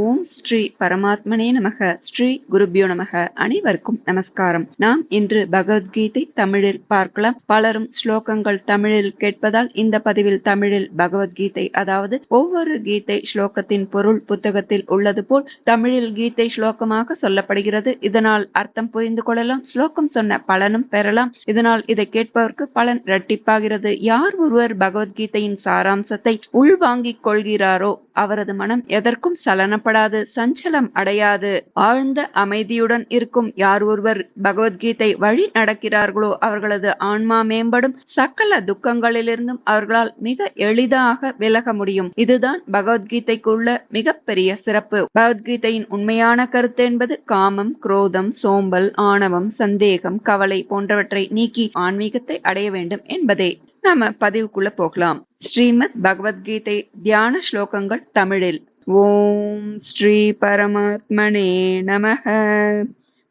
ஓம் ஸ்ரீ பரமாத்மனே நமக. ஸ்ரீ குருபியோ நமக. அனைவருக்கும் நமஸ்காரம். நாம் இன்று பகவத்கீதை தமிழில் பார்க்கலாம். பலரும் ஸ்லோகங்கள் தமிழில் கேட்பதால் இந்த பதிவில் தமிழில் பகவத்கீதை அதாவது ஒவ்வொரு கீதை ஸ்லோகத்தின் பொருள் புத்தகத்தில் உள்ளது போல் தமிழில் கீதை ஸ்லோகமாக சொல்லப்படுகிறது. இதனால் அர்த்தம் புரிந்து கொள்ளலாம். ஸ்லோகம் சொன்ன பலனும் பெறலாம். இதனால் இதை கேட்பவருக்கு பலன் இரட்டிப்பாகிறது. யார் ஒருவர் பகவத்கீதையின் சாராம்சத்தை உள்வாங்கிக் கொள்கிறாரோ அவரது மனம் எதற்கும் சலனம் காணப்படாது சஞ்சலம் அடையாது. ஆழ்ந்த அமைதியுடன் இருக்கும் யார் ஒருவர் பகவத்கீதை வழி நடக்கிறார்களோ அவர்களது ஆன்மா மேம்படும். சகல துக்கங்களிலிருந்தும் அவர்களால் மிக எளிதாக விலக முடியும். இதுதான் பகவத்கீதைக்குள்ள மிகப்பெரிய சிறப்பு. பகவத்கீதையின் உண்மையான கருத்து என்பது காமம் குரோதம் சோம்பல் ஆணவம் சந்தேகம் கவலை போன்றவற்றை நீக்கி ஆன்மீகத்தை அடைய வேண்டும் என்பதே. நாம பதிவுக்குள்ள போகலாம். ஸ்ரீமத் பகவத்கீதை தியான ஸ்லோகங்கள் தமிழில். ஓம் ஸ்ரீ பரமாத்மனே நமக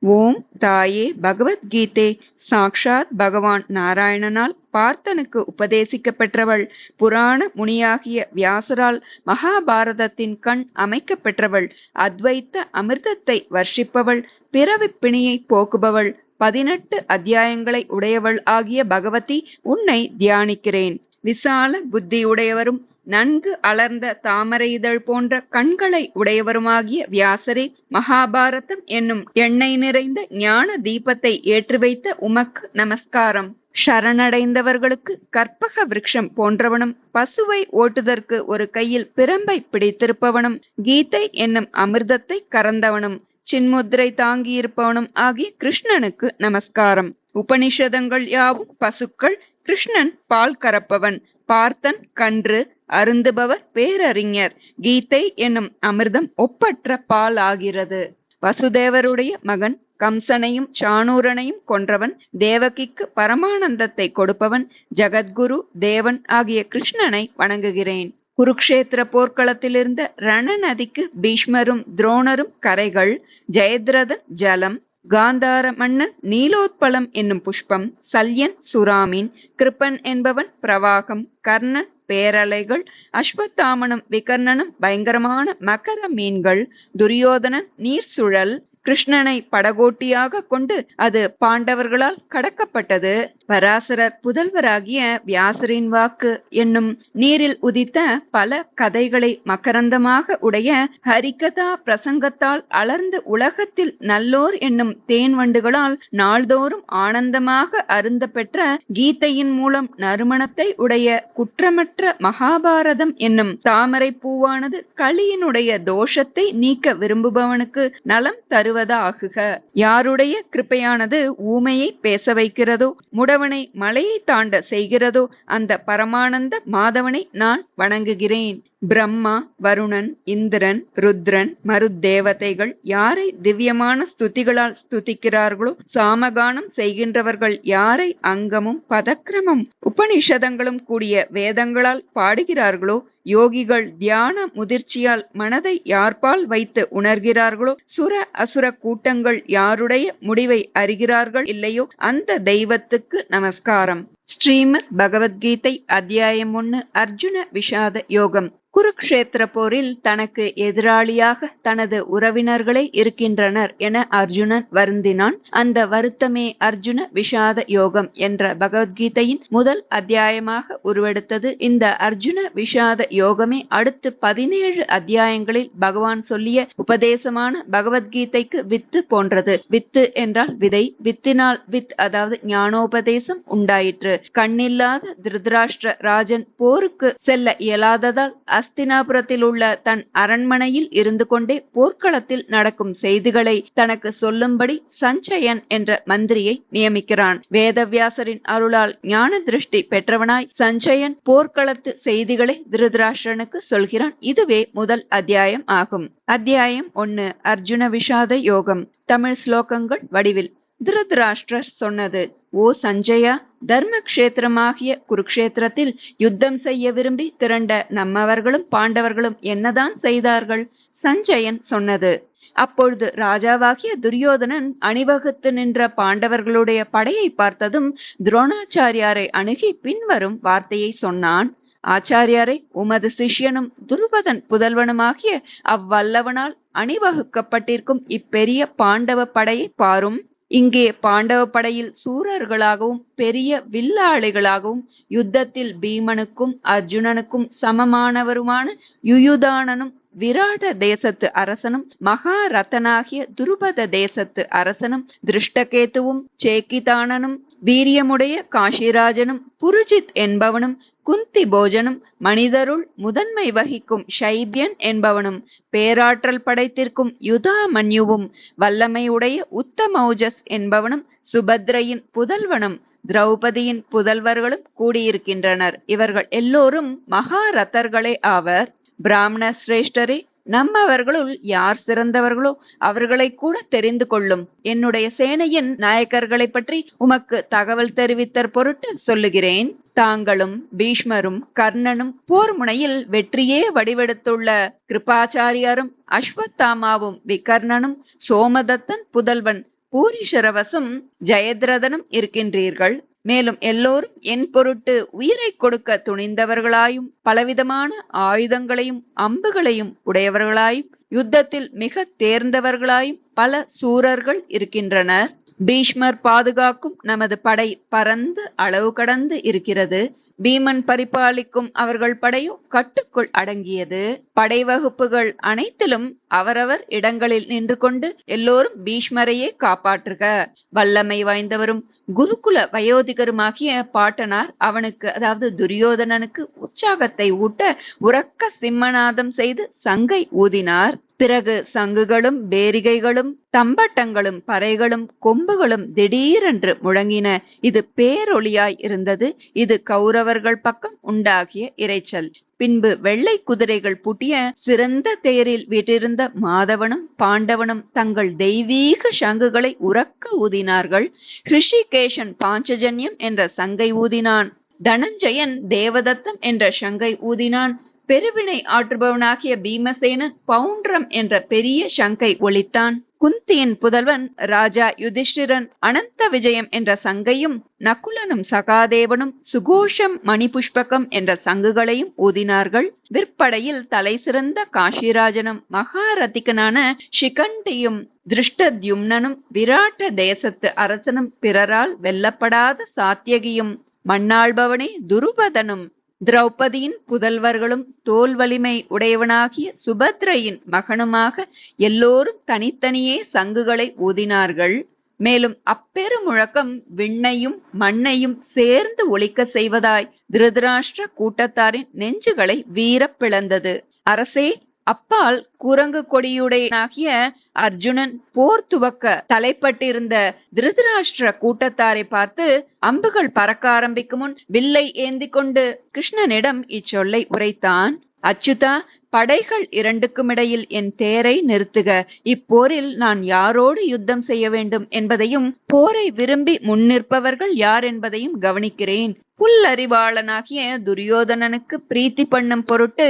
ஓம் தாயே பகவத்கீதை சாக்ஷாத் பகவான் நாராயணனால் பார்த்தனுக்கு உபதேசிக்கப்பெற்றவள் புராண முனியாகிய வியாசரால் மகாபாரதத்தின் கண் அமைக்கப்பெற்றவள் அத்வைத்த அமிர்தத்தை வர்ஷிப்பவள் பிறவிப்பிணியை போக்குபவள் பதினெட்டு அத்தியாயங்களை உடையவள் ஆகிய பகவதி உன்னை தியானிக்கிறேன். விசால புத்தியுடையவரும் நன்கு அலர்ந்த தாமரை இதழ் போன்ற கண்களை உடையவருமாகிய வியாசரே மகாபாரதம் என்னும் எண்ணெய் நிறைந்த ஞான தீபத்தை ஏற்றி வைத்த உமக்கு நமஸ்காரம். சரணடைந்தவர்களுக்கு கற்பக விருட்சம் போன்றவனும் பசுவை ஓட்டுதற்கு ஒரு கையில் பிரம்பை பிடித்திருப்பவனும் கீதை என்னும் அமிர்தத்தை கறந்தவனும் சின்முத்திரை தாங்கியிருப்பவனும் ஆகிய கிருஷ்ணனுக்கு நமஸ்காரம். உபனிஷதங்கள் யாவும் பசுக்கள் கிருஷ்ணன் பால் கறப்பவன். பார்த்தன் கன்று அருந்துபவர் பேரறிஞர். கீதை என்னும் அமிர்தம் ஒப்பற்ற பால் ஆகிறது வசுதேவருடைய மகன் கம்சனையும் சாணூரனையும் கொன்றவன் தேவகிக்கு பரமானந்தத்தை கொடுப்பவன் ஜகத்குரு தேவன் ஆகிய கிருஷ்ணனை வணங்குகிறேன். குருக்ஷேத்திர போர்க்களத்திலிருந்த ரண நதிக்கு பீஷ்மரும் துரோணரும் கரைகள் ஜெயத்ரதன் ஜலம் காந்தார மன்னன் நீலோத்பலம் என்னும் புஷ்பம் சல்யன் சுராமீன் கிருப்பன் என்பவன் பிரவாகம் கர்ணன் பேரலைகள் அஸ்வத்தாமனும் விகர்ணனும் பயங்கரமான மகர மீன்கள் துரியோதனன் நீர் சுழல் கிருஷ்ணனை படகோட்டியாக கொண்டு அது பாண்டவர்களால் கடக்கப்பட்டது. பராசரர் புதல்வராகிய வியாசரின் வாக்கு என்னும் நீரில் உதித்த பல கதைகளை மகரந்தமாக உடைய ஹரிகதா பிரசங்கத்தால் அலர்ந்து உலகத்தில் நல்லோர் என்னும் தேன் வண்டுகளால் நாள்தோறும் ஆனந்தமாக அருந்த பெற்ற கீதையின் மூலம் நறுமணத்தை உடைய குற்றமற்ற மகாபாரதம் என்னும் தாமரை பூவானது களியினுடைய தோஷத்தை நீக்க விரும்புபவனுக்கு நலம் வருவதாகுக யாருடைய கிருப்பையானது ஊமையை பேச வைக்கிறதோ முடவனை மலையை தாண்ட செய்கிறதோ அந்த பரமானந்த மாதவனை நான் வணங்குகிறேன். பிரம்மா வருணன் இந்திரன் ருத்ரன் மருத்தேவதைகள் யாரை திவ்யமான ஸ்துதிகளால் ஸ்துதிக்கிறார்களோ சாமகானம் செய்கின்றவர்கள் யாரை அங்கமும் பதக்கிரமும் உபனிஷதங்களும் கூடிய வேதங்களால் பாடுகிறார்களோ யோகிகள் தியான முதிர்ச்சியால் மனதை யார்பால் வைத்து உணர்கிறார்களோ சுர அசுர கூட்டங்கள் யாருடைய முடிவை அறிகிறார்கள் இல்லையோ அந்த தெய்வத்துக்கு நமஸ்காரம். ஸ்ரீமத் பகவத்கீதை அத்தியாயம் ஒன்னு அர்ஜுன விஷாத யோகம். குருக்ஷேத்திர போரில் தனக்கு எதிராளியாக தனது உறவினர்களே இருக்கின்றனர் என அர்ஜுனன் வருந்தினான். அந்த வருத்தமே அர்ஜுன விஷாத யோகம் என்ற பகவத்கீதையின் முதல் அத்தியாயமாக உருவெடுத்தது. இந்த அர்ஜுன விஷாத யோகமே அடுத்து பதினேழு அத்தியாயங்களில் பகவான் சொல்லிய உபதேசமான பகவத்கீதைக்கு வித்து போன்றது. வித்து என்றால் விதை வித்தினால் வித் அதாவது ஞானோபதேசம் உண்டாயிற்று. கண்ணில்லாத திருதராஷ்டிர ராஜன் போருக்கு செல்ல இயலாததால் அஸ்தினாபுரத்தில் உள்ள தன் அரண்மனையில் இருந்து கொண்டே போர்க்களத்தில் நடக்கும் செய்திகளை தனக்கு சொல்லும்படி சஞ்சயன் என்ற மந்திரியை நியமிக்கிறான். வேதவியாசரின் அருளால் ஞான திருஷ்டி பெற்றவனாய் சஞ்சயன் போர்க்களத்து செய்திகளை திருதராஷ்டிரனுக்கு சொல்கிறான். இதுவே முதல் அத்தியாயம் ஆகும். அத்தியாயம் ஒன்னு அர்ஜுன விஷாத யோகம். தமிழ் ஸ்லோகங்கள் வடிவில் திருதராஷ்டிரர் சொன்னது ஓ சஞ்சயா தர்ம கஷேத்திரமாகிய குருக்ஷேத்திரத்தில் யுத்தம் செய்ய விரும்பி திரண்ட நம்மவர்களும் பாண்டவர்களும் என்னதான் செய்தார்கள்? சஞ்சயன் சொன்னது அப்பொழுது ராஜாவாகிய துரியோதனன் அணிவகுத்து நின்ற பாண்டவர்களுடைய படையை பார்த்ததும் துரோணாச்சாரியாரை அணுகி பின்வரும் வார்த்தையை சொன்னான். ஆச்சாரியாரை உமது சிஷ்யனும் துருபதன் புதல்வனுமாகிய அவ்வல்லவனால் அணிவகுக்கப்பட்டிருக்கும் இப்பெரிய பாண்டவ படையை பாரும். இங்கே பாண்டவ படையில் சூரர்களாகவும் பெரிய வில்லாளிகளாகவும் யுத்தத்தில் பீமனுக்கும் அர்ஜுனனுக்கும் சமமானவருமான யுயுதானனும் விராட தேசத்து அரசனும் மகாரத்தனாகிய துருபத தேசத்து அரசனும் திருஷ்டகேத்துவும் சேக்கிதானனும் வீரியமுடைய காஷிராஜனும் புருஜித் என்பவனும் குந்தி போஜனும் மனிதருள் முதன்மை வகிக்கும் ஷைபியன் என்பவனும் பேராற்றல் படைத்திருக்கும் யுதாமன்யுவும் வல்லமையுடைய உத்தமௌஜஸ் என்பவனும் சுபத்ரையின் புதல்வனும் திரௌபதியின் புதல்வர்களும் கூடியிருக்கின்றனர். இவர்கள் எல்லோரும் மகாரதர்களே ஆவர். பிராமண சிரேஷ்டரே நம்மவர்களுள் யார் சிறந்தவர்களோ அவர்களை கூட தெரிந்து கொள்ளும். என்னுடைய சேனையின் நாயக்கர்களை பற்றி உமக்கு தகவல் தெரிவித்தற் பொருட்டு சொல்லுகிறேன். தாங்களும் பீஷ்மரும் கர்ணனும் போர் முனையில் வெற்றியே வடிவெடுத்துள்ள கிருபாச்சாரியாரும் அஸ்வத்தாமாவும் விகர்ணனும் சோமதத்தன் புதல்வன் பூரிஷரவசும் ஜெயத்ரதனும் இருக்கின்றீர்கள். மேலும் எல்லோரும் என் பொருட்டு உயிரை கொடுக்க துணிந்தவர்களாயும் பலவிதமான ஆயுதங்களையும் அம்புகளையும் உடையவர்களாயும் யுத்தத்தில் மிக தேர்ந்தவர்களாயும் பல சூரர்கள் இருக்கின்றனர். பீஷ்மர் பாதுகாக்கும் நமது படை பறந்து அளவு கடந்து இருக்கிறது. பீமன் பரிபாலிக்கும் அவர்கள் படையோ கட்டுக்குள் அடங்கியது. படை வகுப்புகள் அனைத்திலும் அவரவர் இடங்களில் நின்று கொண்டு எல்லோரும் பீஷ்மரையே காப்பாற்றுக. வல்லமை வாய்ந்தவரும் குருகுல வயோதிகருமாகிய பாட்டனார் அவனுக்கு அதாவது துரியோதனனுக்கு உற்சாகத்தை ஊட்ட உறக்க சிம்மநாதம் செய்து சங்கை ஊதினார். பிறகு சங்குகளும் பேரிகைகளும் தம்பட்டங்களும் பறைகளும் கொம்புகளும் திடீரென்று முழங்கின. இது பேரொளியாய் இருந்தது. இது கௌரவர்கள் பக்கம் உண்டாகிய இரைச்சல். பின்பு வெள்ளை குதிரைகள் பூட்டிய சிறந்த தேரில் வீட்டிருந்த மாதவனும் பாண்டவனும் தங்கள் தெய்வீக சங்குகளை உறக்க ஊதினார்கள். ஹிருஷிகேஷன் பாஞ்சஜன்யம் என்ற சங்கை ஊதினான். தனஞ்சயன் தேவதத்தம் என்ற சங்கை ஊதினான். பெருவினை ஆற்றுபவனாகிய பீமசேனன் பவுண்ட்ரம் என்ற பெரிய சங்கை ஒழித்தான். குந்தியின் புதல்வன் ராஜா யுதிஷ்டிரன் அனந்த விஜயம் என்ற சங்கையும் நகுலனும் சகாதேவனும் சுகோஷம் மணிபுஷ்பகம் என்ற சங்குகளையும் ஊதினார்கள். விற்படையில் தலை சிறந்த காஷிராஜனும் மகாரதிகனான ஷிகண்டியும் திருஷ்டத்யும்னனும் விராட்ட தேசத்து அரசனும் பிறரால் வெல்லப்படாத சாத்தியகியும் மண்ணாள்பவனே துருபதனும் திரௌபதியின் புதல்வர்களும் தோல் வலிமை உடையவனாகிய சுபத்ரையின் மகனுமாக எல்லோரும் தனித்தனியே சங்குகளை ஊதினார்கள். மேலும் அப்பெரு முழக்கம் விண்ணையும் மண்ணையும் சேர்ந்து ஒழிக்க செய்வதாய் திருதராஷ்டிர கூட்டத்தாரின் நெஞ்சுகளை வீரப் பிளந்தது. அரசே அப்பால் குரங்கு கொடியுடையனாகிய அர்ஜுனன் போர் துவக்க தலைப்பட்டிருந்த திருதராஷ்டிர கூட்டத்தாரை பார்த்து அம்புகள் பறக்க ஆரம்பிக்கும் முன் வில்லை ஏந்தி கொண்டு கிருஷ்ணனிடம் இச்சொல்லை உரைத்தான். அச்சுதா படைகள் இரண்டுக்கும் இடையில் என் தேரை நிறுத்துக. இப்போரில் நான் யாரோடு யுத்தம் செய்ய வேண்டும் என்பதையும் போரை விரும்பி முன்னிற்பவர்கள் யார் என்பதையும் கவனிக்கிறேன். புல்லறிவாளனாகிய துரியோதனனுக்கு பிரீத்தி பண்ணும் பொருட்டு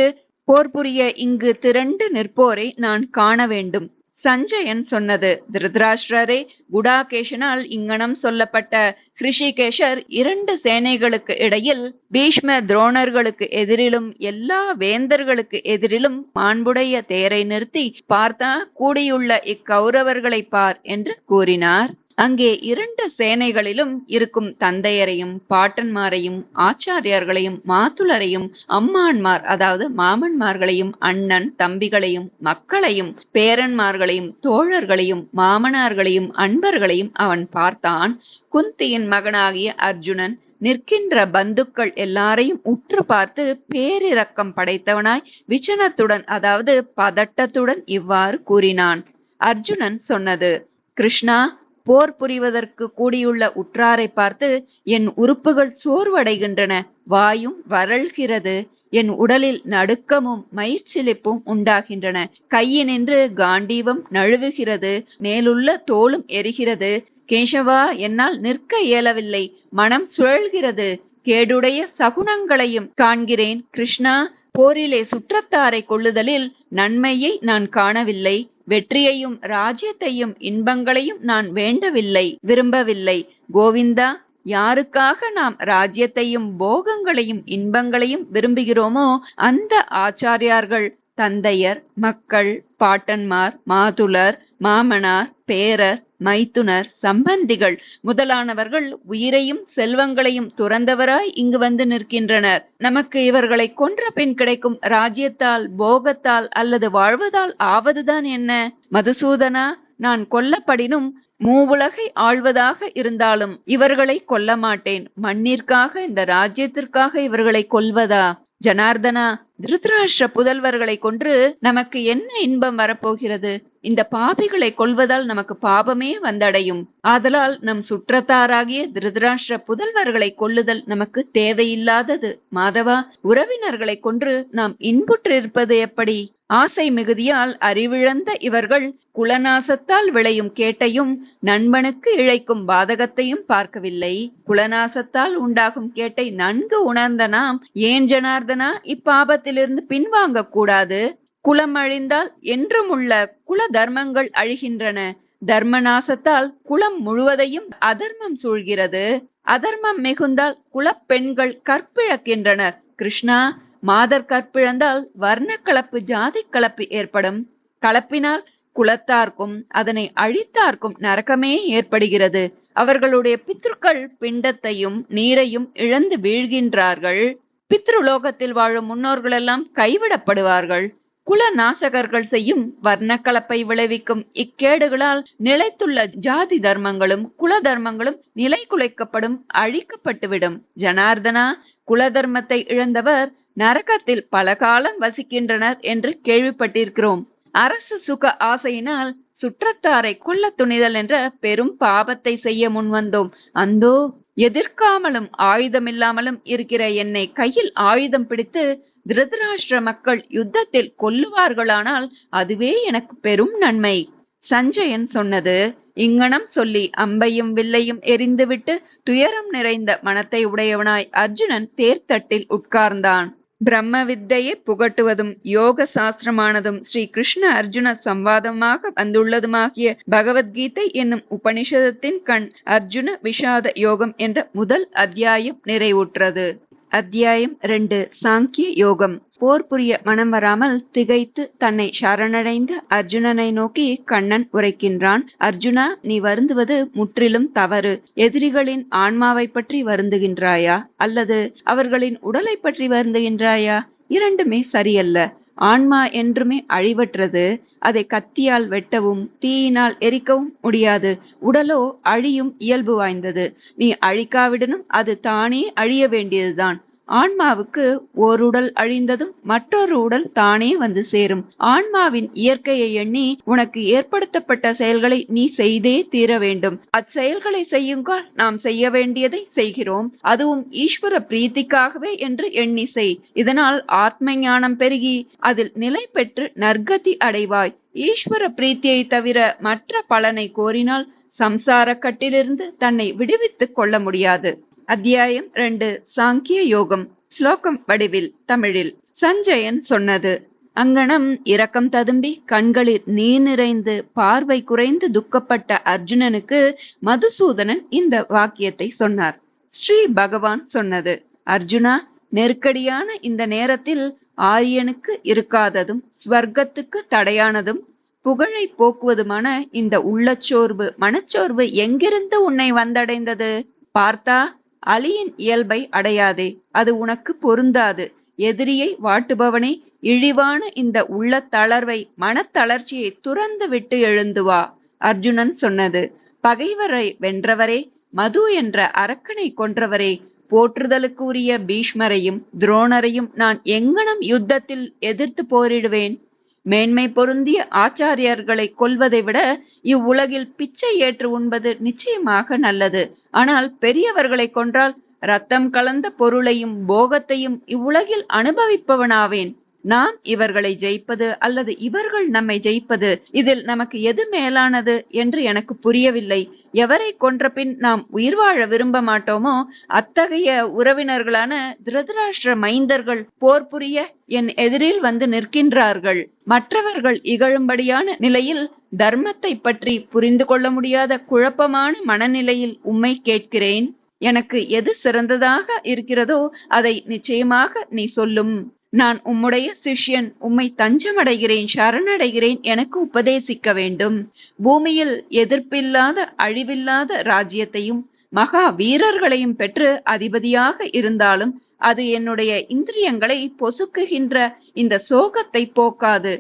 போர் புரிய இங்கு திரண்டு நிற்போரை நான் காண வேண்டும். சஞ்சயன் சொன்னது திருதராஷ்டிரரே குடாகேஷனால் இங்கனம் சொல்லப்பட்ட ஹிருஷிகேஷர் இரண்டு சேனைகளுக்கு இடையில் பீஷ்ம துரோணர்களுக்கு எதிரிலும் எல்லா வேந்தர்களுக்கு எதிரிலும் மாண்புடைய தேரை நிறுத்தி பார்த்தா கூடியுள்ள இக்கௌரவர்களை பார் என்று கூறினார். அங்கே இரண்டு சேனைகளிலும் இருக்கும் தந்தையரையும் பாட்டன்மாரையும் ஆச்சாரியர்களையும் மாத்துளரையும் அம்மான்மார் அதாவது மாமன்மார்களையும் அண்ணன் தம்பிகளையும் மக்களையும் பேரன்மார்களையும் தோழர்களையும் மாமனார்களையும் அன்பர்களையும் அவன் பார்த்தான். குந்தியின் மகனாகிய அர்ஜுனன் நிற்கின்ற பந்துக்கள் எல்லாரையும் உற்று பார்த்து பேரிரக்கம் படைத்தவனாய் விச்சனத்துடன் அதாவது பதட்டத்துடன் இவ்வாறு கூறினான். அர்ஜுனன் சொன்னது கிருஷ்ணா போர் புரிவதற்கு கூடியுள்ள உற்றாரை பார்த்து என் உறுப்புகள் சோர்வடைகின்றன வாயும் வறள்கிறது என் உடலில் நடுக்கமும் மயிர்ச்சிலிப்பும் உண்டாகின்றன. கையினின்று காண்டீவம் நழுவுகிறது. மேலுள்ள தோளும் எரிகிறது. கேசவா என்னால் நிற்க இயலவில்லை. மனம் சுழல்கிறது. கேடுடைய சகுனங்களையும் காண்கிறேன். கிருஷ்ணா போரிலே சுற்றத்தாரை கொள்ளுதலில் நன்மையை நான் காணவில்லை. வெற்றியையும் ராஜ்யத்தையும் இன்பங்களையும் நான் வேண்டவில்லை விரும்பவில்லை. கோவிந்தா யாருக்காக நாம் ராஜ்யத்தையும் போகங்களையும் இன்பங்களையும் விரும்புகிறோமோ அந்த ஆச்சாரியார்கள் தந்தையர் மக்கள் பாட்டன்மார் மாதுலர் மாமனார் பேரர் மைத்துனர் சம்பந்திகள். முதலானவர்கள் உயிரையும் செல்வங்களையும் துறந்தவராய் இங்கு வந்து நிற்கின்றனர். நமக்கு இவர்களை கொன்ற பின் கிடைக்கும் ராஜ்யத்தால் போகத்தால் அல்லது வாழ்வதால் ஆவதுதான் என்ன? மதுசூதனா நான் கொல்லப்படினும் மூவுலகை ஆழ்வதாக இருந்தாலும் இவர்களை கொல்ல மாட்டேன் மண்ணிற்காக இந்த ராஜ்யத்திற்காக இவர்களை கொல்வதா? ஜனார்தனா திருதராஷ்டிர புதல்வர்களை கொன்று நமக்கு என்ன இன்பம் வரப்போகிறது? இந்த பாபிகளை கொள்வதால் நமக்கு பாபமே வந்தடையும். ஆதலால் நம் சுற்றத்தாராகிய திருதராஷ்டிர புதல்வர்களை கொள்ளுதல் நமக்கு தேவையில்லாதது. மாதவா உறவினர்களை கொன்று நாம் இன்புற்றிருப்பது எப்படி? ஆசை மிகுதியால் அறிவிழந்த இவர்கள் குலநாசத்தால் விளையும் கேட்டையும் நண்பனுக்கு இழைக்கும் பாதகத்தையும் பார்க்கவில்லை. குலநாசத்தால் உண்டாகும் கேட்டை நன்கு உணர்ந்த நாம் ஏன் ஜனார்தனா இப்பாபத்தில் இப்பாபத்திலிருந்து பின்வாங்க கூடாது குலம் அழிந்தால் என்றும் உள்ள குல தர்மங்கள் அழிகின்றன. தர்மநாசத்தால் குலம் முழுவதையும் அதர்மம் சூழ்கிறது. அதர்மம் மிகுந்தால் குலப்பெண்கள் கற்பிழக்கின்றனர். கிருஷ்ணா மாதர் கற்பிழந்தால் வர்ண கலப்பு ஜாதி கலப்பு ஏற்படும். கலப்பினால் குலத்தார்க்கும் அதனை அழித்தார்க்கும் நரகமே ஏற்படுகிறது. அவர்களுடைய பித்ருக்கள் பிண்டத்தையும் நீரையும் இழந்து வீழ்கின்றார்கள். பித்ருலோகத்தில் வாழும் முன்னோர்கள் எல்லாம் கைவிடப்படுவார்கள். குல நாசகர்கள் செய்யும் வர்ணக்கலப்பை விளைவிக்கும் இக்கேடுகளால் நிலைத்துள்ள ஜாதி தர்மங்களும் குல தர்மங்களும் நிலை குலைக்கப்படும் அழிக்கப்பட்டுவிடும். ஜனார்தனா குல தர்மத்தை இழந்தவர் நரகத்தில் பல காலம் வசிக்கின்றனர் என்று கேள்விப்பட்டிருக்கிறோம். அரசு சுக ஆசையினால் சுற்றத்தாரை கொல்ல துணிதல் என்ற பெரும் பாவத்தை செய்ய முன்வந்தோம். அந்தோ எதிர்க்காமலும் ஆயுதமில்லாமலும் இருக்கிற என்னை கையில் ஆயுதம் பிடித்து திருதராஷ்டிர மக்கள் யுத்தத்தில் கொல்லுவார்களானால் அதுவே எனக்கு பெரும் நன்மை. சஞ்சயன் சொன்னது இங்கனம் சொல்லி அம்பையும் வில்லையும் எரிந்துவிட்டு துயரம் நிறைந்த மனத்தை உடையவனாய் அர்ஜுனன் தேர்தட்டில் உட்கார்ந்தான். பிரம்ம வித்தையை புகட்டுவதும் யோக சாஸ்திரமானதும் ஸ்ரீ கிருஷ்ண அர்ஜுன சம்வாதமாக வந்துள்ளதுமாகிய பகவத்கீதை என்னும் உபனிஷதத்தின் கண் அர்ஜுன விஷாத யோகம் என்ற முதல் அத்தியாயம் நிறைவுற்றது. அத்தியாயம் ரெண்டு சாங்கிய யோகம். போர் புரிய மனம் வராமல் திகைத்து தன்னை சரணடைந்த அர்ஜுனனை நோக்கி கண்ணன் உரைக்கின்றான் அர்ஜுனா நீ வருந்துவது முற்றிலும் தவறு. எதிரிகளின் ஆன்மாவை பற்றி வருந்துகின்றாயா? அல்லது அவர்களின் உடலை பற்றி வருந்துகின்றாயா? இரண்டுமே சரியல்ல. ஆன்மா என்றுமே அழிவற்றது. அதை கத்தியால் வெட்டவும் தீயினால் எரிக்கவும் முடியாது. உடலோ அழியும் இயல்பு வாய்ந்தது. நீ அழிக்காவிடனும் அது தானே அழிய வேண்டியதுதான். ஆன்மாவுக்கு ஓர் உடல் அழிந்ததும் மற்றொரு உடல் தானே வந்து சேரும். ஆன்மாவின் இயற்கையை எண்ணி உனக்கு ஏற்படுத்தப்பட்ட செயல்களை நீ செய்தே தீர வேண்டும். அச்செயல்களை செய்யுங்கால் நாம் செய்ய வேண்டியதை செய்கிறோம். அதுவும் ஈஸ்வர பிரீத்திக்காகவே என்று எண்ணி செய். இதனால் ஆத்ம ஞானம் பெருகி அதில் நிலை பெற்று நற்கதி அடைவாய். ஈஸ்வர பிரீத்தியை தவிர மற்ற பலனை கோரினால் சம்சார கட்டிலிருந்து தன்னை விடுவித்துக் கொள்ள முடியாது. அத்தியாயம் ரெண்டு சாங்கிய யோகம். ஸ்லோகம் வடிவில் தமிழில். சஞ்சயன் சொன்னது அங்கனம் இரக்கம் ததும்பி கண்களில் நீர் நிறைந்து பார்வை குறைந்து துக்கப்பட்ட அர்ஜுனனுக்கு மதுசூதனன் இந்த வாக்கியத்தை சொன்னார். ஸ்ரீ பகவான் சொன்னது அர்ஜுனா நெருக்கடியான இந்த நேரத்தில் ஆரியனுக்கு இருக்காததும் ஸ்வர்க்கத்துக்கு தடையானதும் புகழை போக்குவதுமான இந்த உள்ளச்சோர்வு மனச்சோர்வு எங்கிருந்து உன்னை வந்தடைந்தது? பார்த்தா அலியின் இயல்பை அடையாதே அது உனக்கு பொருந்தாது. எதிரியை வாட்டுபவனே இழிவான இந்த உள்ள தளர்வை மனத்தளர்ச்சியை துறந்து விட்டு எழுந்து வா அர்ஜுனன் சொன்னது. பகைவரை வென்றவரே மது என்ற அரக்கனை கொன்றவரே போற்றுதலுக்குரிய பீஷ்மரையும் துரோணரையும் நான் எங்கனம் யுத்தத்தில் எதிர்த்து போரிடுவேன்? மேன்மை பொருந்திய ஆச்சாரியர்களை கொல்வதை விட இவ்வுலகில் பிச்சை ஏற்று உண்பது நிச்சயமாக நல்லது. ஆனால் பெரியவர்களை கொன்றால் ரத்தம் கலந்த பொருளையும் போகத்தையும் இவ்வுலகில் அனுபவிப்பவனாவேன். நாம் இவர்களை ஜெயிப்பது அல்லது இவர்கள் நம்மை ஜெயிப்பது இதில் நமக்கு எது மேலானது என்று எனக்கு புரியவில்லை. எவரை கொன்ற பின் நாம் உயிர் வாழ விரும்ப மாட்டோமோ அத்தகைய உறவினர்களான திருதராஷ்டிர மைந்தர்கள் போர் புரிய என் எதிரில் வந்து நிற்கின்றார்கள். மற்றவர்கள் இகழும்படியான நிலையில் தர்மத்தை பற்றி புரிந்து கொள்ள முடியாத குழப்பமான மனநிலையில் உம்மை கேட்கிறேன். எனக்கு எது சிறந்ததாக இருக்கிறதோ அதை நிச்சயமாக நீ சொல்லும். நான் உம்முடைய சிஷ்யன் உம்மை தஞ்சமடைகிறேன் சரணடைகிறேன் எனக்கு உபதேசிக்க வேண்டும். பூமியில் எதிர்ப்பில்லாத அழிவில்லாத ராஜ்யத்தையும் மகா வீரர்களையும் பெற்று அதிபதியாக இருந்தாலும் அது என்னுடைய இந்திரியங்களை பொசுக்குகின்ற இந்த சோகத்தை போக்காது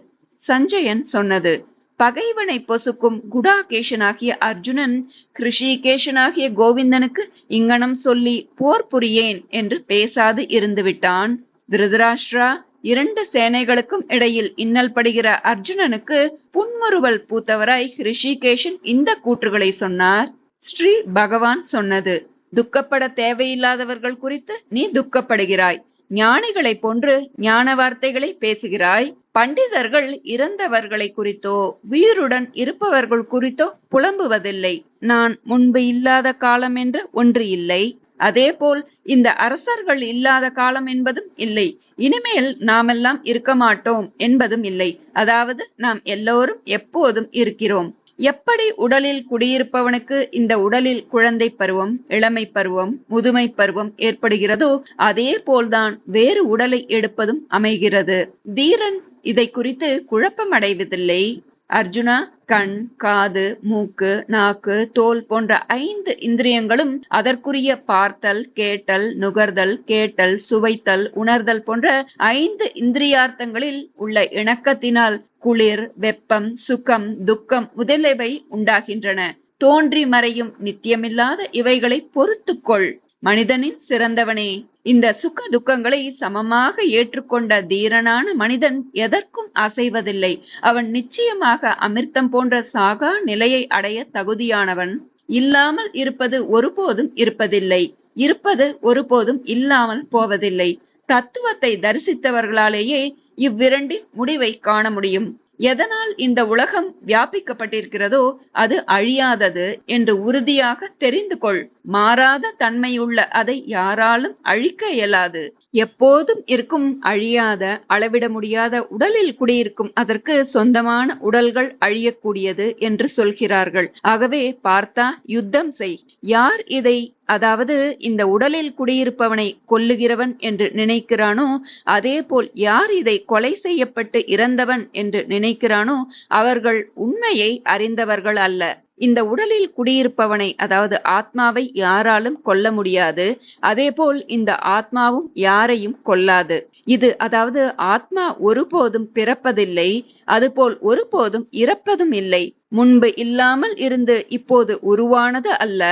சஞ்சயன் சொன்னது. பகைவனை பொசுக்கும் குடாகேஷனாகிய அர்ஜுனன் கிருஷிகேஷனாகிய கோவிந்தனுக்கு இங்கனம் சொல்லி போர் புரியேன் என்று பேசாது இருந்துவிட்டான். திருதராஷ்டிரா இரண்டு சேனைகளுக்கும் இடையில் இன்னல் படுகிற அர்ஜுனனுக்கு புன்முறுவல் பூத்தவராய் ரிஷிகேஷன் இந்த கூற்றுகளை சொன்னார். ஸ்ரீ பகவான் சொன்னது துக்கப்பட தேவையில்லாதவர்கள் குறித்து நீ துக்கப்படுகிறாய். ஞானிகளை போன்று ஞான வார்த்தைகளை பேசுகிறாய். பண்டிதர்கள் இறந்தவர்களை குறித்தோ உயிருடன் இருப்பவர்கள் குறித்தோ புலம்புவதில்லை. நான் முன்பு இல்லாத காலம் என்று ஒன்று இல்லை. அதேபோல் இந்த அரசர்கள் இல்லாத காலம் என்பதும் இல்லை. இனிமேல் நாமெல்லாம் இருக்க மாட்டோம் என்பதும் இல்லை. அதாவது நாம் எல்லோரும் எப்போதும் இருக்கிறோம். எப்படி உடலில் குடியிருப்பவனுக்கு இந்த உடலில் குழந்தை பருவம் இளமை பருவம் முதுமை பருவம் ஏற்படுகிறதோ அதே போல்தான் வேறு உடலை எடுப்பதும் அமைகிறது. தீரன் இதை குறித்து குழப்பமடைவதில்லை. அர்ஜுனா கண் காது மூக்கு நாக்கு தோல் போன்ற ஐந்து இந்திரியங்களும் அதற்குரிய பார்த்தல் கேட்டல் நுகர்தல் கேட்டல் சுவைத்தல் உணர்தல் போன்ற ஐந்து இந்திரியார்த்தங்களில் உள்ள இணக்கத்தினால் குளிர் வெப்பம் சுகம் துக்கம் முதலியவை உண்டாகின்றன. தோன்றி மறையும் நித்தியமில்லாத இவைகளை பொறுத்துக்கொள். மனிதனின் சிறந்தவனே. இந்த சுக துக்கங்களை சமமாக ஏற்றுக்கொண்ட தீரனான மனிதன் எதற்கும் அசைவதில்லை. அவன் நிச்சயமாக அமிர்தம் போன்ற சாகா நிலையை அடைய தகுதியானவன். இல்லாமல் இருப்பது ஒருபோதும் இருப்பதில்லை. இருப்பது ஒருபோதும் இல்லாமல் போவதில்லை. தத்துவத்தை தரிசித்தவர்களாலேயே இவ்விரண்டின் முடிவை காண முடியும். எதனால் இந்த உலகம் வியாபிக்கப்பட்டிருக்கிறதோ அது அழியாதது என்று உறுதியாக தெரிந்து கொள். மாறாத தன்மையுள்ள அதை யாராலும் அழிக்க இயலாது. எப்போதும் இருக்கும் அழியாத அளவிட முடியாத உடலில் குடியிருக்கும் அதற்கு சொந்தமான உடல்கள் அழியக்கூடியது என்று சொல்கிறார்கள். ஆகவே பார்த்தா யுத்தம் செய். யார் இதை அதாவது இந்த உடலில் குடியிருப்பவனை கொல்லுகிறவன் என்று நினைக்கிறானோ அதே போல் யார் இதை கொலை செய்யப்பட்டு இறந்தவன் என்று நினைக்கிறானோ அவர்கள் உண்மையை அறிந்தவர்கள் அல்ல. இந்த உடலில் குடியிருப்பவனை அதாவது ஆத்மாவை யாராலும் கொல்ல முடியாது. அதேபோல் இந்த ஆத்மாவும் யாரையும் கொல்லாது. இது அதாவது ஆத்மா ஒருபோதும் பிறப்பதில்லை அதுபோல் ஒருபோதும் இறப்பதும் இல்லை. முன்பு இல்லாமல் இருந்து இப்போது உருவானது அல்ல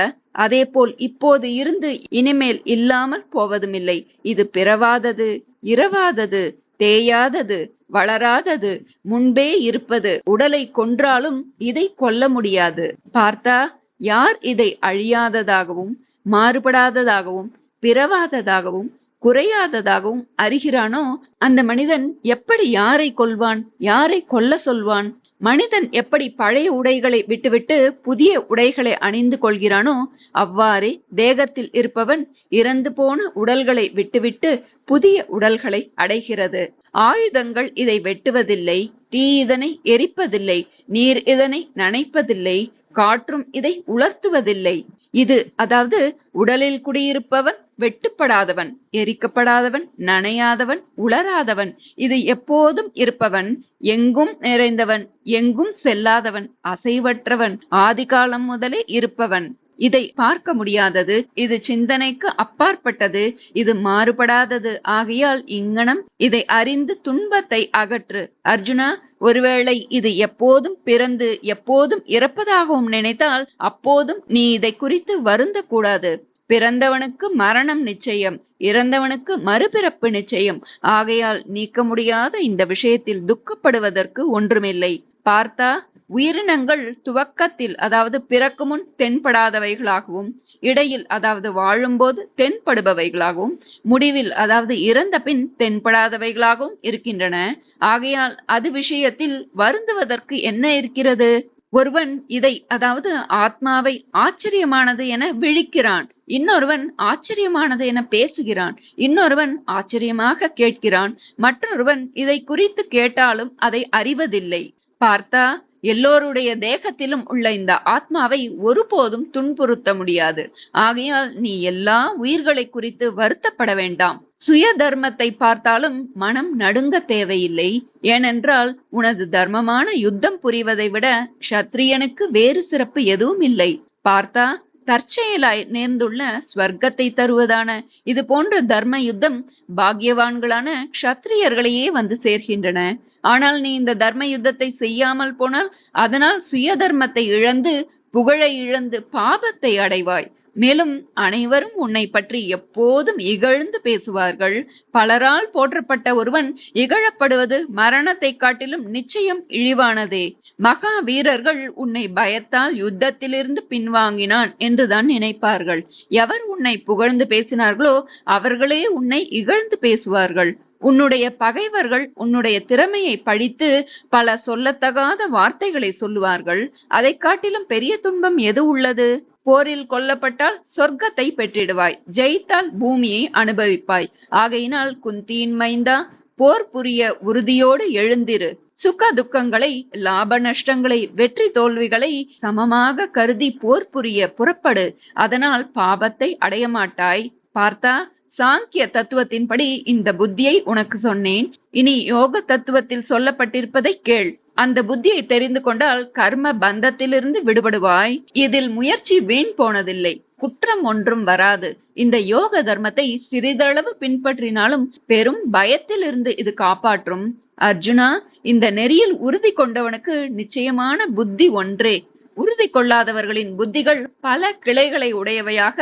அதேபோல் இப்போது இருந்து இனிமேல் இல்லாமல் போவதுமில்லை. இது பிறவாதது இரவாதது தேயாதது வளராதது. முன்பே இருப்பது. உடலை கொன்றாலும் இதை கொல்ல முடியாது. பார்த்தா யார் இதை அழியாததாகவும் மாறுபடாததாகவும் பிறவாததாகவும் குறையாததாகவும் அறிகிறானோ அந்த மனிதன் எப்படி யாரை கொல்வான் யாரை கொல்ல சொல்வான் மனிதன் எப்படி பழைய உடைகளை விட்டுவிட்டு புதிய உடைகளை அணிந்து கொள்கிறானோ அவ்வாறே தேகத்தில் இருப்பவன் இறந்து போன உடல்களை விட்டுவிட்டு புதிய உடல்களை அடைகிறது. ஆயுதங்கள் இதை வெட்டுவதில்லை தீ இதனை எரிப்பதில்லை நீர் இதனை நனைப்பதில்லை காற்றும் இதை உலர்த்துவதில்லை. இது அதாவது உடலில் குடியிருப்பவன் வெட்டுப்படாதவன் எரிக்கப்படாதவன் நனையாதவன் உளராதவன் இது எப்போதும் இருப்பவன் எங்கும் நிறைந்தவன் எங்கும் செல்லாதவன் அசைவற்றவன் ஆதிகாலம் முதலே இருப்பவன். இதை பார்க்க முடியாதது. இது சிந்தனைக்கு அப்பாற்பட்டது. இது மாறுபடாதது. ஆகையால் இங்கனம் இதை அறிந்து துன்பத்தை அகற்று. அர்ஜுனா ஒருவேளை இது எப்போதும் பிறந்து எப்போதும் இறப்பதாகவும் நினைத்தால் அப்போதும் நீ இதை குறித்து வருந்த கூடாது பிறந்தவனுக்கு மரணம் நிச்சயம். இறந்தவனுக்கு மறுபிறப்பு நிச்சயம். ஆகையால் நீக்க முடியாத இந்த விஷயத்தில் துக்கப்படுவதற்கு ஒன்றுமில்லை. பார்த்தா உயிரினங்கள் துவக்கத்தில் அதாவது பிறக்கு முன் தென்படாதவைகளாகவும் இடையில் அதாவது வாழும்போது தென்படுபவைகளாகவும் முடிவில் அதாவது இறந்த பின் தென்படாதவைகளாகவும் இருக்கின்றன. ஆகையால் அது விஷயத்தில் வருந்துவதற்கு என்ன இருக்கிறது? ஒருவன் இதை அதாவது ஆத்மாவை ஆச்சரியமானது என விழிக்கிறான். இன்னொருவன் ஆச்சரியமானது என பேசுகிறான். இன்னொருவன் ஆச்சரியமாக கேட்கிறான். மற்றொருவன் இதை குறித்து கேட்டாலும் அதை அறிவதில்லை. பார்த்தா எல்லோருடைய தேகத்திலும் உள்ள இந்த ஆத்மாவை ஒருபோதும் துன்புறுத்த முடியாது. ஆகையால் நீ எல்லா உயிர்களை குறித்து வருத்தப்பட வேண்டாம். சுய தர்மத்தை பார்த்தாலும் மனம் நடுங்க தேவையில்லை. ஏனென்றால் உனது தர்மமான யுத்தம் புரிவதை விட க்ஷத்ரியனுக்கு வேறு சிறப்பு எதுவும் இல்லை. பார்த்தா தற்செயலாய் நேர்ந்துள்ள ஸ்வர்க்கத்தை தருவதான இது போன்ற தர்ம யுத்தம் பாக்யவான்களான க்ஷத்ரியர்களையே வந்து சேர்கின்றன. ஆனால் நீ இந்த தர்ம யுத்தத்தை செய்யாமல் போனால் அதனால் சுய தர்மத்தை இழந்து புகழை இழந்து பாபத்தை அடைவாய். மேலும் அனைவரும் உன்னை பற்றி எப்போதும் இகழ்ந்து பேசுவார்கள். பலரால் போற்றப்பட்ட ஒருவன் இகழப்படுவது மரணத்தை காட்டிலும் நிச்சயம் இழிவானதே. மகா வீரர்கள் உன்னை பயத்தால் யுத்தத்திலிருந்து பின்வாங்கினான் என்றுதான் நினைப்பார்கள். எவர் உன்னை புகழ்ந்து பேசினார்களோ அவர்களே உன்னை இகழ்ந்து பேசுவார்கள். உன்னுடைய பகைவர்கள் உன்னுடைய திறமையை படித்து பல சொல்லத்தகாத வார்த்தைகளை சொல்லுவார்கள். அதை காட்டிலும் பெரிய துன்பம் எது உள்ளது? போரில் கொல்லப்பட்டால் சொர்க்கத்தை பெற்றிடுவாய். ஜெயித்தால் பூமியை அனுபவிப்பாய். ஆகையினால் குந்தியின் மைந்தா போர் புரிய உறுதியோடு எழுந்திரு. சுக துக்கங்களை லாப நஷ்டங்களை வெற்றி தோல்விகளை சமமாக கருதி போர் புரிய புறப்படு. அதனால் பாபத்தை அடைய மாட்டாய் பார்த்தா சாங்கிய தத்துவத்தின்படி இந்த புத்தியை உனக்கு சொன்னேன். இனி யோக தத்துவத்தில் சொல்லப்பட்டிருப்பதை கேள். அந்த புத்தியை தெரிந்து கொண்டால் கர்ம பந்தத்திலிருந்து விடுபடுவாய். இதில் முயற்சி வீண் போனதில்லை. குற்றம் ஒன்றும் வராது. இந்த யோக தர்மத்தை சிறிதளவு பின்பற்றினாலும் பெரும் பயத்தில் இருந்து இது காப்பாற்றும். அர்ஜுனா இந்த நெறியில் உறுதி கொண்டவனுக்கு நிச்சயமான புத்தி ஒன்றே. உறுதி கொள்ளாதவர்களின் புத்திகள் பல கிளைகளை உடையவையாக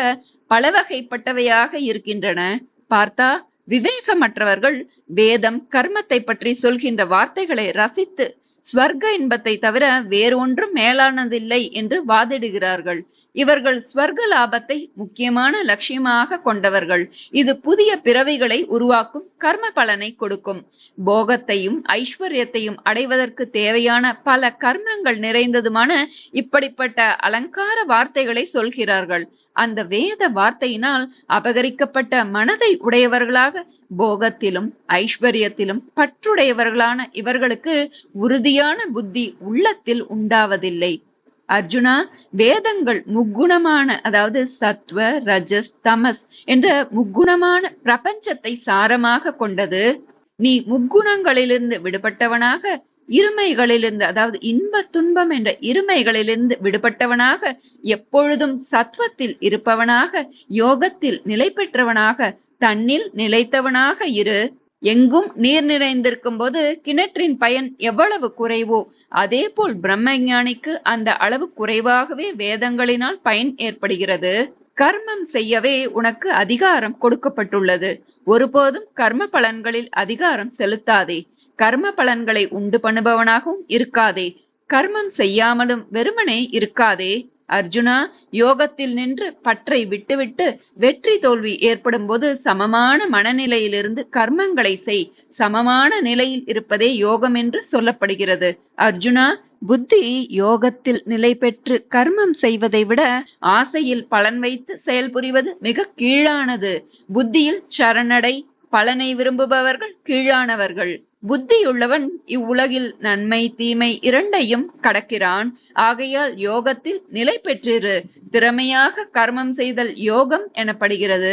பலவகைப்பட்டவையாக இருக்கின்றன. பார்த்தா விவேகமற்றவர்கள் வேதம் கர்மத்தை பற்றி சொல்கின்ற வார்த்தைகளை ரசித்து ஸ்வர்க்க இன்பத்தை தவிர வேறொன்றும் மேலானதில்லை என்று வாதிடுகிறார்கள். இவர்கள் ஸ்வர்க்க லாபத்தை முக்கியமான லட்சியமாக கொண்டவர்கள். இது புதிய பிறவிகளை உருவாக்கும் கர்ம பலனை கொடுக்கும். போகத்தையும் ஐஸ்வர்யத்தையும் அடைவதற்கு தேவையான பல கர்மங்கள் நிறைந்ததுமான இப்படிப்பட்ட அலங்கார வார்த்தைகளை சொல்கிறார்கள். அந்த வேத வார்த்தையினால் அபகரிக்கப்பட்ட மனதை உடையவர்களாக போகத்திலும் ஐஸ்வர்யத்திலும் பற்றுடையவர்களான இவர்களுக்கு உறுதியான புத்தி உள்ளத்தில் உண்டாவதில்லை. அர்ஜுனா வேதங்கள் முக்குணமான அதாவது சத்வ ரஜஸ் தமஸ் என்ற முக்குணமான பிரபஞ்சத்தை சாரமாக கொண்டது. நீ முக்குணங்களிலிருந்து விடுபட்டவனாக இருமைகளிலிருந்து அதாவது இன்ப துன்பம் என்ற இருமைகளிலிருந்து விடுபட்டவனாக எப்பொழுதும் சத்வத்தில் இருப்பவனாக யோகத்தில் நிலை பெற்றவனாக தன்னில் நிலைத்தவனாக இரு. எங்கும் நீர் நிறைந்திருக்கும் போது கிணற்றின் பயன் எவ்வளவு குறைவோ அதே போல் பிரம்மஞானிக்கு அந்த அளவு குறைவாகவே வேதங்களினால் பயன் ஏற்படுகிறது. கர்மம் செய்யவே உனக்கு அதிகாரம் கொடுக்கப்பட்டுள்ளது. ஒருபோதும் கர்ம பலன்களில் அதிகாரம் செலுத்தாதே. கர்ம பலன்களை உண்டு பண்ணுபவனாகவும் இருக்காதே. கர்மம் செய்யாமலும் வெறுமனே இருக்காதே. அர்ஜுனா யோகத்தில் நின்று பற்றை விட்டுவிட்டு வெற்றி தோல்வி ஏற்படும் போது சமமான மனநிலையிலிருந்து கர்மங்களை செய். சமமான நிலையில் இருப்பதே யோகம் என்று சொல்லப்படுகிறது. அர்ஜுனா புத்தி யோகத்தில் நிலை பெற்று கர்மம் செய்வதை விட ஆசையில் பலன் வைத்து செயல்புரிவது மிக கீழானது. புத்தியில் சரணடை பலனை விரும்புபவர்கள் கீழானவர்கள். புத்தியுள்ளவன் இவ்வுலகில் நன்மை தீமை இரண்டையும் கடக்கிறான். ஆகையால் யோகத்தில் நிலை பெற்றிரு. திறமையாக கர்மம் செய்தல் யோகம் எனப்படுகிறது.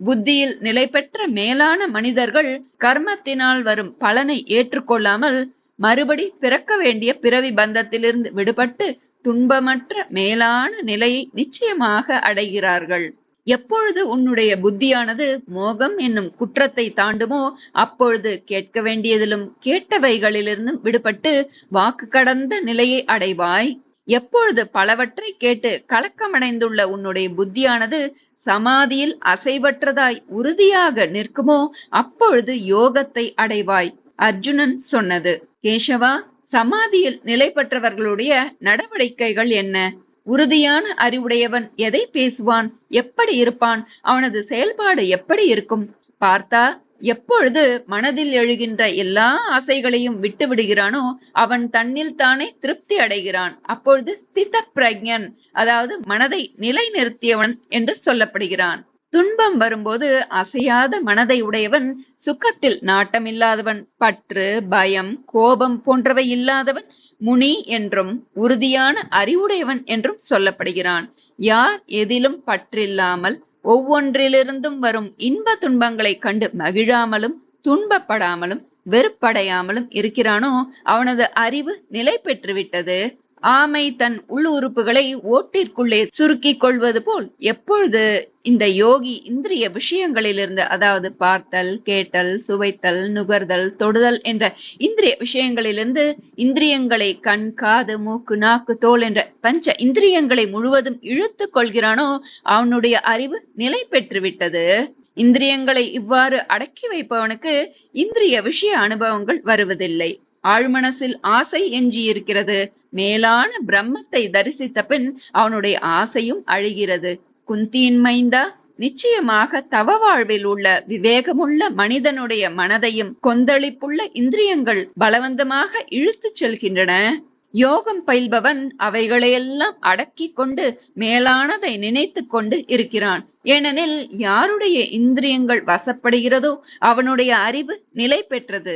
புத்தியில் நிலை பெற்ற மேலான மனிதர்கள் கர்மத்தினால் வரும் பலனை ஏற்றுக்கொள்ளாமல் மறுபடி பிறக்க வேண்டிய பிறவி பந்தத்திலிருந்து விடுபட்டு துன்பமற்ற மேலான நிலையை நிச்சயமாக அடைகிறார்கள். எப்பொழுது உன்னுடைய புத்தியானது மோகம் என்னும் குற்றத்தை தாண்டுமோ அப்பொழுது கேட்க வேண்டியதிலும் கேட்டவைகளிலிருந்தும் விடுபட்டு வாக்கு கடந்த நிலையை அடைவாய். எப்பொழுது பலவற்றை கேட்டு கலக்கமடைந்துள்ள உன்னுடைய புத்தியானது சமாதியில் அசைவற்றதாய் உறுதியாக நிற்குமோ அப்பொழுது யோகத்தை அடைவாய் அர்ஜுனன் சொன்னது. கேசவா சமாதியில் நிலை பெற்றவர்களுடைய நடவடிக்கைகள் என்ன? உறுதியான அறிவுடையவன் எதை பேசுவான்? எப்படி இருப்பான்? அவனது செயல்பாடு எப்படி இருக்கும்? பார்த்தா எப்பொழுது மனதில் எழுகின்ற எல்லா ஆசைகளையும் விட்டு விடுகிறானோ அவன் தன்னில் தானே திருப்தி அடைகிறான். அப்பொழுது ஸ்தித பிரஜன் அதாவது மனதை நிலைநிறுத்தியவன் என்று சொல்லப்படுகிறான். துன்பம் வரும்போது அசையாத மனதை உடையவன் சுக்கத்தில் நாட்டமில்லாதவன் பற்று பயம் கோபம் போன்றவை இல்லாதவன் முனி என்றும் உறுதியான அறிவுடையவன் என்றும் சொல்லப்படுகிறான். யார் எதிலும் பற்றில்லாமல் ஒவ்வொன்றிலிருந்தும் வரும் இன்ப துன்பங்களைக் கண்டு மகிழாமலும் துன்பப்படாமலும் வெறுப்படையாமலும் இருக்கிறானோ அவனது அறிவு நிலை பெற்றுவிட்டது ஆமை தன் உள் உறுப்புகளை ஓட்டிற்குள்ளே சுருக்கிக் கொள்வது போல் எப்பொழுது இந்த யோகி இந்திரிய விஷயங்களிலிருந்து அதாவது பார்த்தல் கேட்டல் சுவைத்தல் நுகர்தல் தொடுதல் என்ற இந்திரிய விஷயங்களிலிருந்து இந்திரியங்களை கண் காது மூக்கு நாக்கு தோல் என்ற பஞ்ச இந்திரியங்களை முழுவதும் இழுத்து கொள்கிறானோ அவனுடைய அறிவு நிலை பெற்றுவிட்டது. இந்திரியங்களை இவ்வாறு அடக்கி வைப்பவனுக்கு இந்திரிய விஷய அனுபவங்கள் வருவதில்லை. ஆழ்மனசில் ஆசை எஞ்சியிருக்கிறது. மேலான பிரம்மத்தை தரிசித்த பின் அவனுடைய ஆசையும் அழிகிறது. குந்தியின் மைந்தா நிச்சயமாக தவ வாழ்வில் உள்ள விவேகமுள்ள மனிதனுடைய மனதையும் கொந்தளிப்புள்ள இந்திரியங்கள் பலவந்தமாக இழுத்துச் செல்கின்றன. யோகம் பயில்பவன் அவைகளையெல்லாம் அடக்கி கொண்டு மேலானதை நினைத்து கொண்டு இருக்கிறான். ஏனெனில் யாருடைய இந்திரியங்கள் வசப்படுகிறதோ அவனுடைய அறிவு நிலை பெற்றது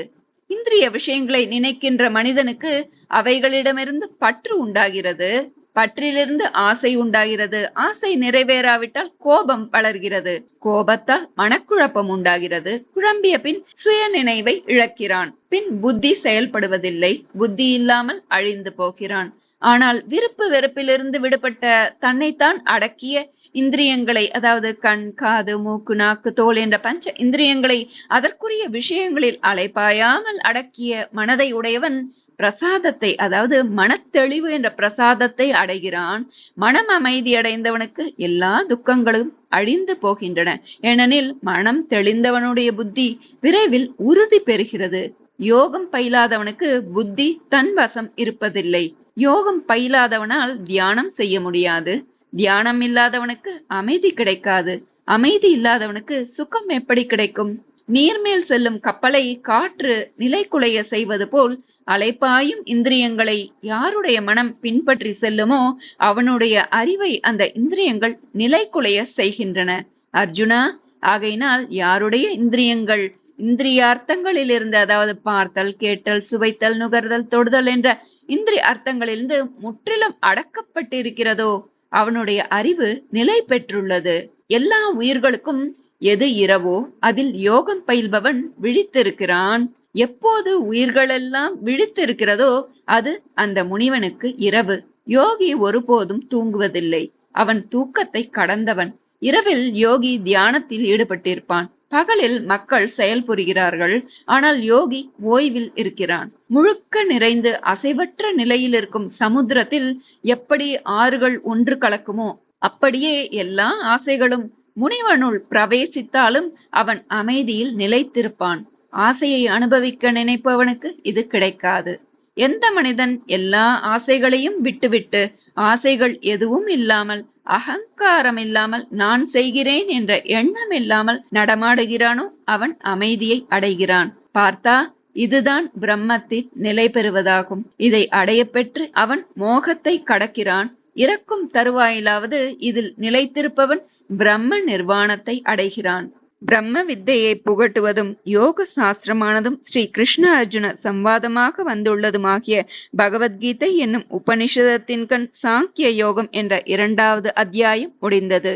இந்திரிய விஷயங்களை நினைக்கின்ற மனிதனுக்கு அவைகளிடமிருந்து பற்று உண்டாகிறது. பற்றிலிருந்து ஆசை உண்டாகிறது. ஆசை நிறைவேறாவிட்டால் கோபம் வளர்கிறது கோபத்தால் மனக்குழப்பம் உண்டாகிறது. குழம்பிய பின் சுய நினைவை இழக்கிறான். பின் புத்தி செயல்படுவதில்லை. புத்தி இல்லாமல் அழிந்து போகிறான். ஆனால் விருப்பு வெறுப்பிலிருந்து விடுபட்ட தன்னைத்தான் அடக்கிய இந்திரியங்களை அதாவது கண் காது மூக்கு நாக்கு தோல் என்ற பஞ்ச இந்திரியங்களை அதற்குரிய விஷயங்களில் அலைப்பாயாமல் அடக்கிய மனதை உடையவன் பிரசாதத்தை அதாவது மனத்தெளிவு என்ற பிரசாதத்தை அடைகிறான். மனம் அமைதி அடைந்தவனுக்கு எல்லா துக்கங்களும் அழிந்து போகின்றன. ஏனெனில் மனம் தெளிந்தவனுடைய புத்தி விரைவில் உறுதி பெறுகிறது. யோகம் பயிலாதவனுக்கு புத்தி தன் வசம் இருப்பதில்லை. யோகம் பயிலாதவனால் தியானம் செய்ய முடியாது. தியானம் இல்லாதவனுக்கு அமைதி கிடைக்காது. அமைதி இல்லாதவனுக்கு சுகம் எப்படி கிடைக்கும்? நீர்மேல் செல்லும் கப்பலை காற்று நிலைக்குலைய செய்வது போல் அலைப்பாயும் இந்திரியங்களை யாருடைய மனம் பின்பற்றி செல்லுமோ அவனுடைய அறிவை அந்த இந்திரியங்கள் நிலைக்குலைய செய்கின்றன. அர்ஜுனா ஆகையினால் யாருடைய இந்திரியங்கள்? இந்திரியார்த்தங்களில் இருந்து அதாவது பார்த்தல் கேட்டல் சுவைத்தல் நுகர்தல் தொடுதல் என்ற இந்திரிய அர்த்தங்களிலிருந்து முற்றிலும் அடக்கப்பட்டிருக்கிறதோ? அவனுடைய அறிவு நிலை பெற்றுள்ளது. எல்லா உயிர்களுக்கும் எது இரவோ அதில் யோகம் பயில்பவன் விழித்திருக்கிறான். எப்போது உயிர்களெல்லாம் விழித்திருக்கிறதோ அது அந்த முனிவனுக்கு இரவு. யோகி ஒருபோதும் தூங்குவதில்லை. அவன் தூக்கத்தை கடந்தவன். இரவில் யோகி தியானத்தில் ஈடுபட்டிருப்பான். பகலில் மக்கள் செயல்புரிகிறார்கள் ஆனால் யோகி ஓய்வில் இருக்கிறான். முழுக்க நிறைந்து அசைவற்ற நிலையில் இருக்கும் சமுத்திரத்தில் எப்படி ஆறுகள் ஒன்று கலக்குமோ அப்படியே எல்லா ஆசைகளும் முனிவனுள் பிரவேசித்தாலும் அவன் அமைதியில் நிலைத்திருப்பான். ஆசையை அனுபவிக்க நினைப்பவனுக்கு இது கிடைக்காது. எந்த மனிதன் எல்லா ஆசைகளையும் விட்டுவிட்டு ஆசைகள் எதுவும் இல்லாமல் அகங்காரம் இல்லாமல் நான் செய்கிறேன் என்ற எண்ணம் இல்லாமல் நடமாடுகிறானோ அவன் அமைதியை அடைகிறான். பார்த்தா இதுதான் பிரம்மத்தில் நிலை பெறுவதாகும். இதை அடைய பெற்று அவன் மோகத்தை கடக்கிறான். இறக்கும் தருவாயிலாவது இதில் நிலைத்திருப்பவன் பிரம்ம நிர்வாணத்தை அடைகிறான். பிரம்ம வித்தையை புகட்டுவதும் யோக சாஸ்திரமானதும் ஸ்ரீ கிருஷ்ண அர்ஜுன சம்வாதமாக வந்துள்ளதுமாகிய பகவத்கீதை என்னும் உபனிஷதத்தின்கண் சாங்கிய யோகம் என்ற இரண்டாவது அத்தியாயம் முடிந்தது.